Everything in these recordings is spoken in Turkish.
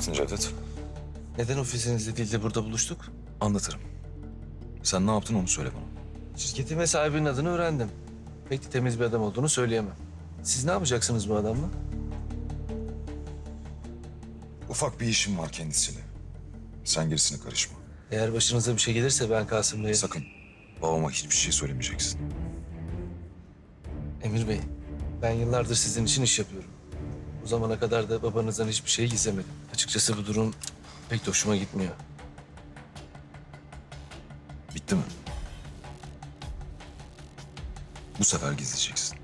yaptın Cevdet? Neden ofisinizde değil de burada buluştuk? Anlatırım. Sen ne yaptın onu söyle bana. Şirketin ve sahibinin adını öğrendim. Pek de temiz bir adam olduğunu söyleyemem. Siz ne yapacaksınız bu adamla? Ufak bir işim var kendisiyle. Sen gerisine karışma. Eğer başınıza bir şey gelirse ben Kasım Bey'e... Sakın babama hiçbir şey söylemeyeceksin. Emir Bey, ben yıllardır sizin için iş yapıyorum. Bu zamana kadar da babanızdan hiçbir şey gizlemedim. Açıkçası bu durum pek de hoşuma gitmiyor. Bitti mi? Bu sefer gizleyeceksin.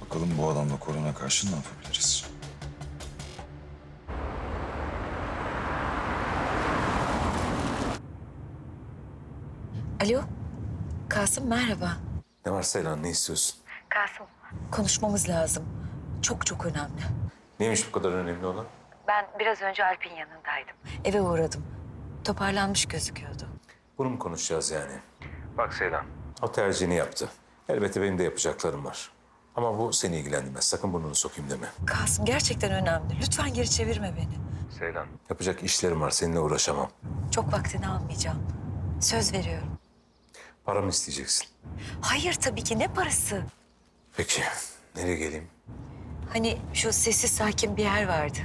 Bakalım bu adamla korona karşı ne yapabiliriz? Alo, Kasım merhaba. Ne var Seylan ne istiyorsun? Kasım. Konuşmamız lazım. Çok çok önemli. Neymiş bu kadar önemli olan? Ben biraz önce Alp'in yanındaydım. Eve uğradım. Toparlanmış gözüküyordu. Bunu mu konuşacağız yani? Bak Seylan. O tercihini yaptı. Elbette benim de yapacaklarım var. Ama bu seni ilgilendirmez. Sakın burnunu sokayım deme. Kasım gerçekten önemli. Lütfen geri çevirme beni. Seylan. Yapacak işlerim var. Seninle uğraşamam. Çok vaktini almayacağım. Söz veriyorum. Paramı isteyeceksin. Hayır tabii ki ne parası? Peki. Nereye geleyim? Hani şu sessiz sakin bir yer vardı.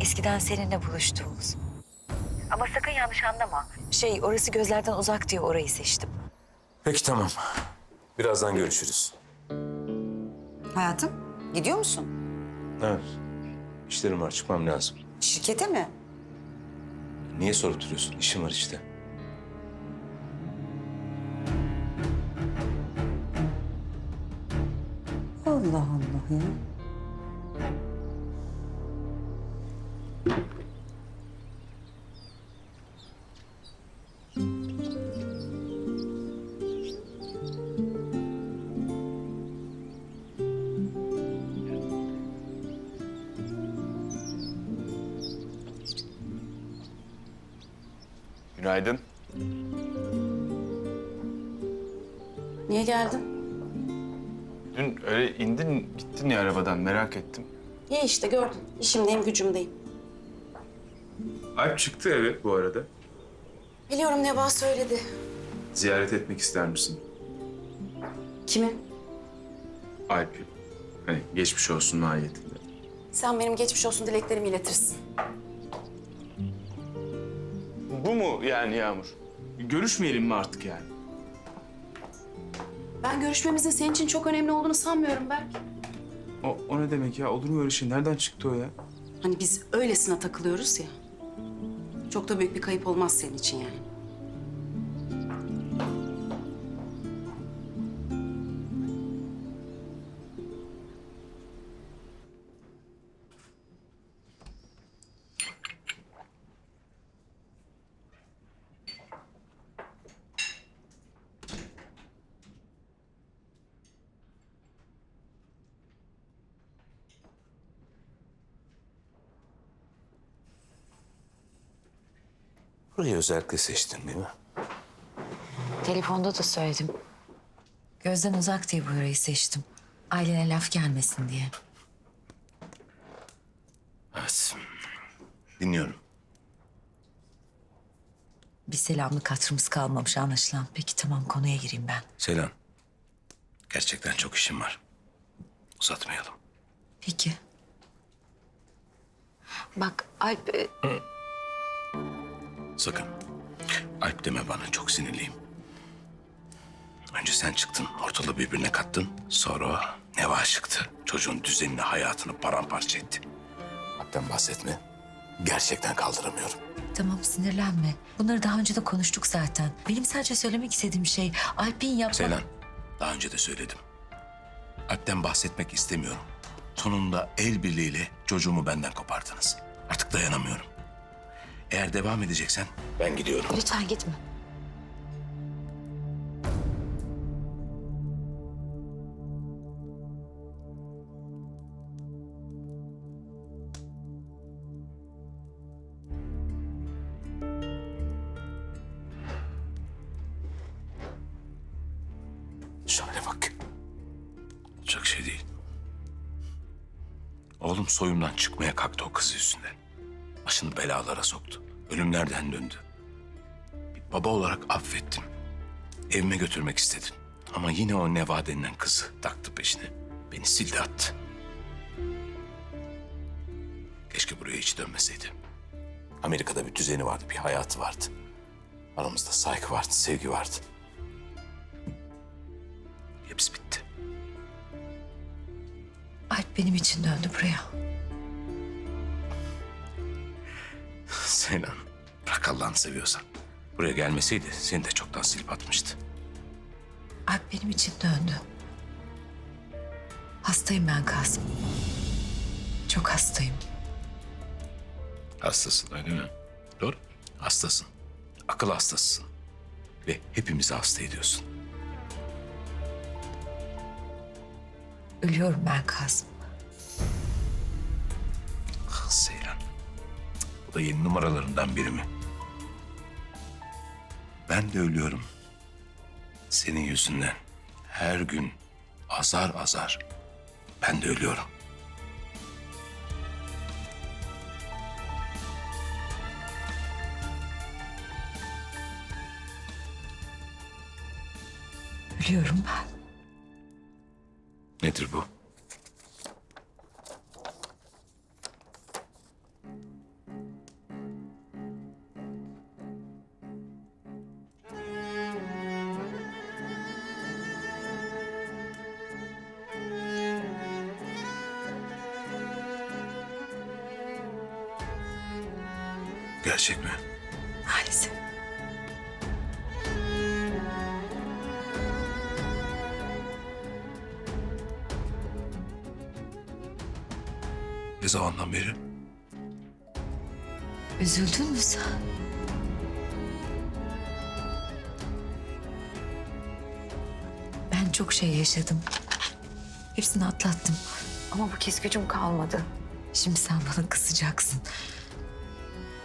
Eskiden seninle buluştuğumuz. Ama sakın yanlış anlama. Şey orası gözlerden uzak diye orayı seçtim. Peki tamam. Birazdan görüşürüz. Hayatım, gidiyor musun? Evet. İşlerim var. Çıkmam lazım. Şirkete mi? Niye sorup duruyorsun? İşim var işte. Ya. Günaydın. Niye geldin? Dün öyle indin gittin ya arabadan merak ettim. İyi işte gördün. İşimdeyim, gücümdeyim. Alp çıktı eve bu arada. Biliyorum Neva söyledi. Ziyaret etmek ister misin? Kimi? Alp'i. Hani geçmiş olsun mahiyetinde. Sen benim geçmiş olsun dileklerimi iletirsin. Bu mu yani Yağmur? Görüşmeyelim mi artık yani? Ben görüşmemizin senin için çok önemli olduğunu sanmıyorum Berk. O, o ne demek ya? Olur mu öyle şey? Nereden çıktı o ya? Hani biz öylesine takılıyoruz ya. Çok da büyük bir kayıp olmaz senin için yani. Burayı özellikle seçtin değil mi? Telefonda da söyledim. Gözden uzak diye burayı seçtim. Ailene laf gelmesin diye. Evet. Dinliyorum. Bir selamlık hatırımız kalmamış anlaşılan. Peki tamam konuya gireyim ben. Seylan. Gerçekten çok işim var. Uzatmayalım. Peki. Bak Alp... e, Sakın. Alp deme bana çok sinirliyim. Önce sen çıktın, ortalığı birbirine kattın. Sonra o Neva çıktı. Çocuğun düzenini, hayatını paramparça etti. Alp'ten bahsetme. Gerçekten kaldıramıyorum. Tamam sinirlenme. Bunları daha önce de konuştuk zaten. Benim sadece söylemek istediğim şey Alp'in yapma... Seylan, daha önce de söyledim. Alp'ten bahsetmek istemiyorum. Sonunda el birliğiyle çocuğumu benden kopardınız. Artık dayanamıyorum. Eğer devam edeceksen ben gidiyorum. Lütfen gitme. Şöyle bak. Çok şey değil. Oğlum soyumdan çıkmaya kalktı o kız yüzünden. Başını belalara soktu. Ölümlerden döndü. Bir baba olarak affettim. Evime götürmek istedim. Ama yine o Neva denilen kızı taktı peşine. Beni sildi attı. Keşke buraya hiç dönmeseydi. Amerika'da bir düzeni vardı, bir hayatı vardı. Aramızda saygı vardı, sevgi vardı. Hepsi bitti. Alp benim için döndü buraya. Seylan, bırak Allah'ını seviyorsan. Buraya gelmeseydi seni de çoktan silip atmıştı. Alp benim için döndü. Hastayım ben Kasım. Çok hastayım. Hastasın öyle mi? Doğru. Hastasın. Akıl hastasısın. Ve hepimizi hasta ediyorsun. Ölüyorum ben Kasım. Ah Seylan. Da yeni numaralarından biri mi? Ben de ölüyorum. Senin yüzünden. Her gün azar azar. Ben de ölüyorum. Ölüyorum ben. Nedir bu? Gerçek mi? Maalesef. Ne zamandan beri? Üzüldün mü sen? Ben çok şey yaşadım. Hepsini atlattım. Ama bu kez gücüm kalmadı. Şimdi sen bana kısacaksın.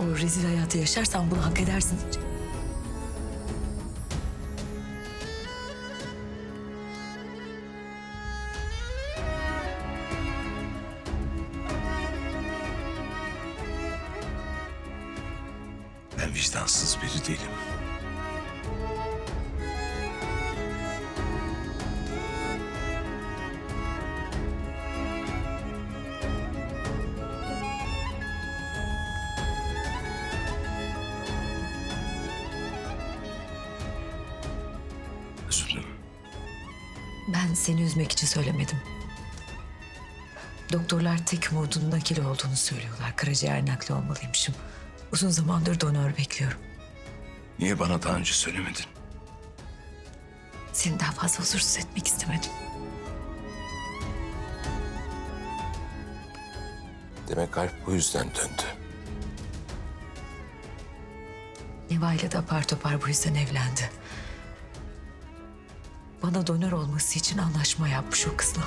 O rezil hayatı yaşarsan bunu hak edersin. Ben Ben seni üzmek için söylemedim. Doktorlar tek umudun nakil olduğunu söylüyorlar. Karaciğer nakli olmalıymışım. Uzun zamandır donör bekliyorum. Niye bana daha önce söylemedin? Seni daha fazla huzursuz etmek istemedim. Demek kalp bu yüzden döndü. Neva ile de apar topar bu yüzden evlendi. Bana donör olması için anlaşma yapmış o kızla.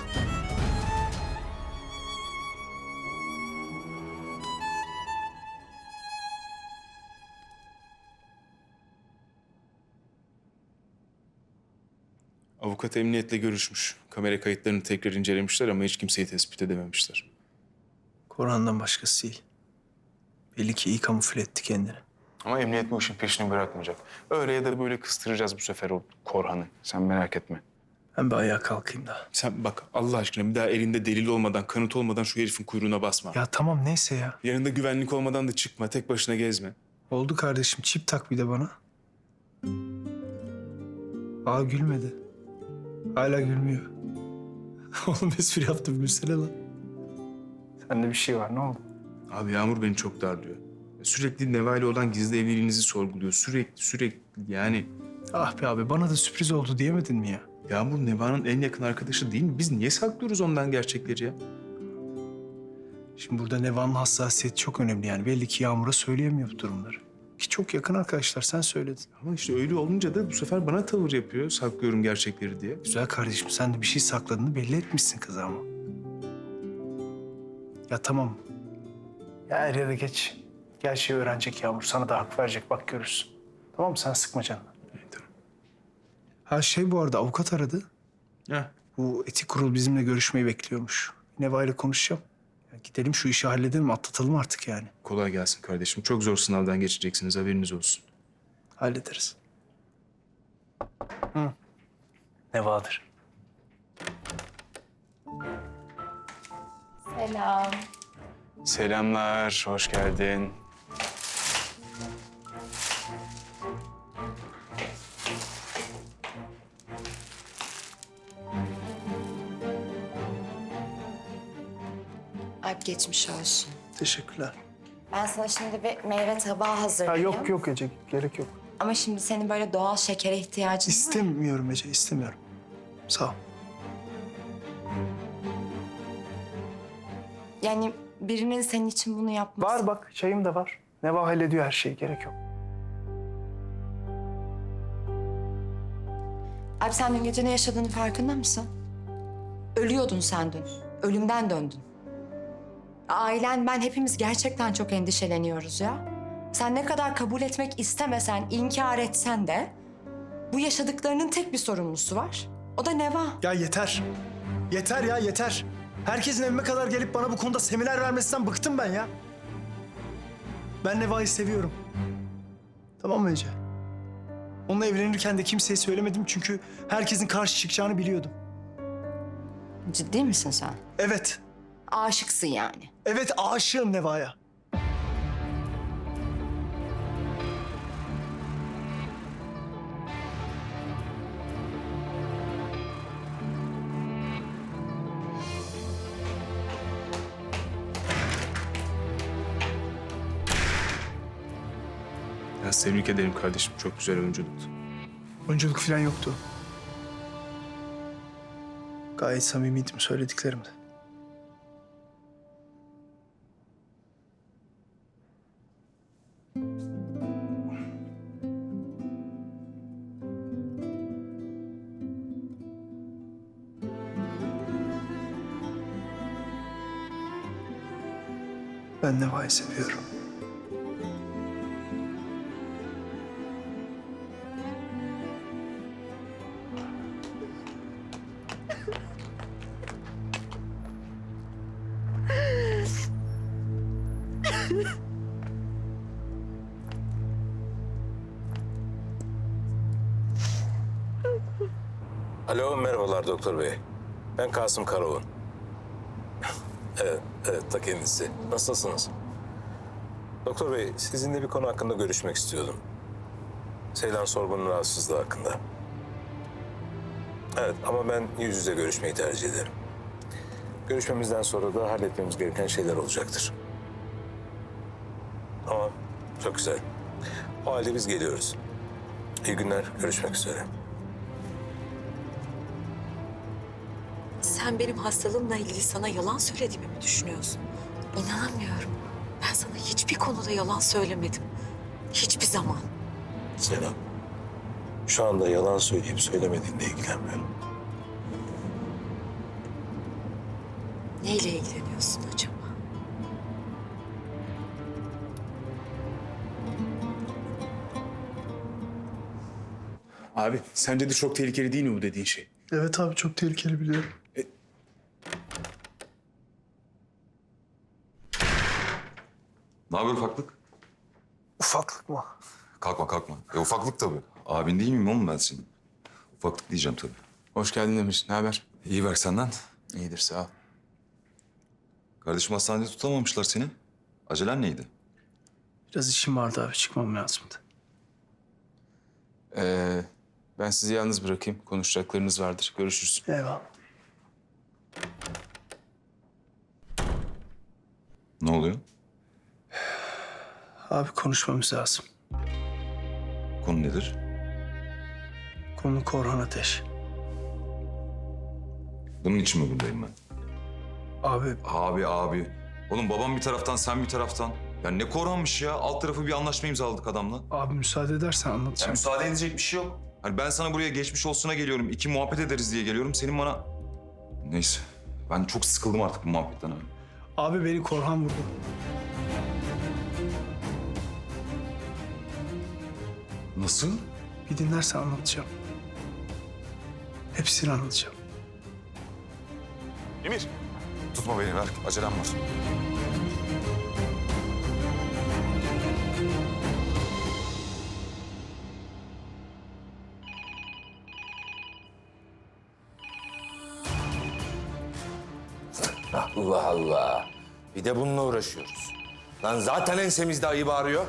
Avukat emniyetle görüşmüş. Kamera kayıtlarını tekrar incelemişler ama hiç kimseyi tespit edememişler. Korhan'dan başkası değil. Belli ki iyi kamufle etti kendini. Ama emniyet bu işin peşini bırakmayacak. Öyle ya da böyle kıstıracağız bu sefer o Korhan'ı. Sen merak etme. Ben bir ayağa kalkayım da. Sen bak Allah aşkına bir daha elinde delil olmadan, kanıt olmadan şu herifin kuyruğuna basma. Ya tamam neyse ya. Yanında güvenlik olmadan da çıkma. Tek başına gezme. Oldu kardeşim çip tak bir de bana. Aa gülmedi. Hala gülmüyor. Oğlum espri yaptım gülsene lan. Sende bir şey var ne oldu? Abi Yağmur beni çok darlıyor. Sürekli Neva ile olan gizli evliliğinizi sorguluyor. Sürekli sürekli yani. Ah be abi bana da sürpriz oldu diyemedin mi ya? Yağmur Neva'nın en yakın arkadaşı değil mi? Biz niye saklıyoruz ondan gerçekleri ya? Şimdi burada Neva'nın hassasiyeti çok önemli yani. Belli ki Yağmur'a söyleyemiyor bu durumları. Ki çok yakın arkadaşlar sen söyledin. Ama işte öyle olunca da bu sefer bana tavır yapıyor. Saklıyorum gerçekleri diye. Güzel kardeşim sen de bir şey sakladığını belli etmişsin kıza ama. Ya tamam. Ya er ya da geç. Gerçeği öğrenecek Yağmur. Sana da hak verecek bak görürsün. Tamam mı? Sen sıkma canını. tamam. Ha şey bu arada avukat aradı. Heh. Bu etik kurul bizimle görüşmeyi bekliyormuş. Neva ile konuşacağım. Ya gidelim şu işi halledelim, atlatalım artık yani. Kolay gelsin kardeşim. Çok zor sınavdan geçeceksiniz haberiniz olsun. Hallederiz. Hı. Neva'dır. Selam. Selamlar, hoş geldin. Geçmiş olsun. Teşekkürler. Ben sana şimdi bir meyve tabağı Ha, hazırlayayım. yok yok Ece, gerek yok. Ama şimdi senin böyle doğal şekere ihtiyacın var. İstemiyorum Ece, istemiyorum. Sağ ol. Yani birinin senin için bunu yapması. Var bak, çayım da var. Neva hallediyor her şeyi, gerek yok. Alp sen dün gece ne yaşadığını farkında mısın? Ölüyordun sen dün. Ölümden döndün. Ailen, ben hepimiz gerçekten çok endişeleniyoruz ya. Sen ne kadar kabul etmek istemesen, inkar etsen de... ...bu yaşadıklarının tek bir sorumlusu var. O da Neva. Ya yeter. Yeter ya, yeter. Herkesin evime kadar gelip bana bu konuda seminer vermesinden bıktım ben ya. Ben Neva'yı seviyorum. Tamam mı Ece? Onunla evlenirken de kimseye söylemedim çünkü herkesin karşı çıkacağını biliyordum. Ciddi misin sen? Evet, Aşıksın yani. evet aşığım Neva'ya. Ya tebrik ederim kardeşim. Çok güzel oyunculuktu. Oyunculuk falan yoktu. Gayet samimiydim söylediklerimde. Ben Neva'yı seviyorum. Alo, merhabalar doktor bey. Ben Kasım Karaoğlan. Evet, evet ta kendisi. Nasılsınız? Doktor bey, sizinle bir konu hakkında görüşmek istiyordum. Seylan Sorgun'un rahatsızlığı hakkında. Evet ama ben yüz yüze görüşmeyi tercih ederim. Görüşmemizden sonra da halletmemiz gereken şeyler olacaktır. Tamam, çok güzel. O halde biz geliyoruz. İyi günler, görüşmek üzere. Sen benim hastalığımla ilgili sana yalan söylediğimi mi düşünüyorsun? İnanamıyorum. Ben sana hiçbir konuda yalan söylemedim. Hiçbir zaman. Selam. Şu anda yalan söyleyip söylemediğinle ilgilenmiyorum. Neyle ilgileniyorsun acaba? Abi sence de çok tehlikeli değil mi bu dediğin şey? Evet abi çok tehlikeli biliyorum. Ne haber ufaklık? Ufaklık mı? Kalkma kalkma. E ufaklık tabii. Abin değil miyim oğlum ben senin? Ufaklık diyeceğim tabii. Hoş geldin Demir. Ne haber? İyi ver senden. İyidir sağ ol. Kardeşim hastanede tutamamışlar seni. Acelen neydi? Biraz işim vardı abi çıkmam lazımdı. Ee, ben sizi yalnız bırakayım. Konuşacaklarınız vardır. Görüşürüz. Eyvallah. Ne oluyor? Abi konuşmamız lazım. Konu nedir? Konu Korhan Ateş. Bunun için mi buradayım ben? Abi Abi abi. Oğlum babam bir taraftan sen bir taraftan. Ya ne Korhan'mış ya. Alt tarafı bir anlaşma imzaladık adamla. abi müsaade edersen Ya anlatacağım. müsaade edecek bir şey yok. Hani ben sana buraya geçmiş olsuna geliyorum. iki muhabbet ederiz diye geliyorum. Senin bana... Neyse. Ben çok sıkıldım artık bu muhabbetten abi. Abi beni Korhan vurdu. Nasıl? Bir dinlersen anlatacağım. Hepsini anlatacağım. Emir. Tutma beni ver. Acelem var. Allah Allah. Bir de bununla uğraşıyoruz. Lan zaten ensemizde ayı bağırıyor.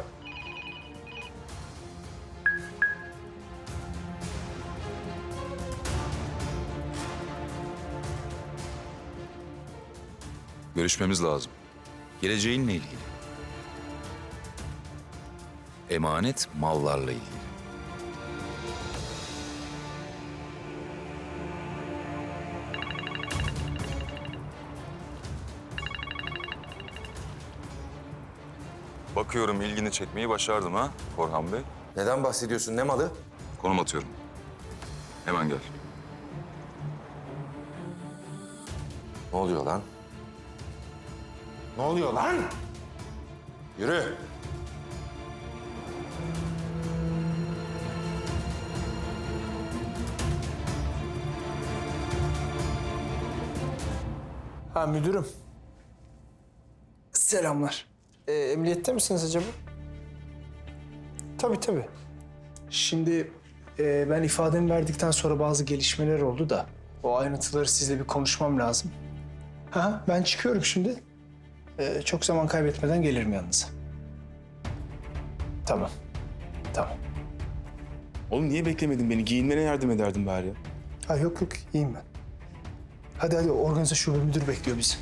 Görüşmemiz lazım. Geleceğinle ilgili. Emanet mallarla ilgili. Bakıyorum ilgini çekmeyi başardım ha Korhan Bey. Neden bahsediyorsun? Ne malı? Konum atıyorum. Hemen gel. Ne oluyor lan? Ne oluyor lan? Yürü. Ha müdürüm. Selamlar. Ee, emniyette misiniz acaba? Tabii tabii. Şimdi e, ben ifademi verdikten sonra bazı gelişmeler oldu da o ayrıntıları sizle bir konuşmam lazım. Ha ben çıkıyorum şimdi. Ee, çok zaman kaybetmeden gelirim yanınıza. Tamam. Tamam. Oğlum niye beklemedin beni? Giyinmene yardım ederdin bari. Ha yok yok iyiyim ben. Hadi hadi organize şube müdürü bekliyor bizi.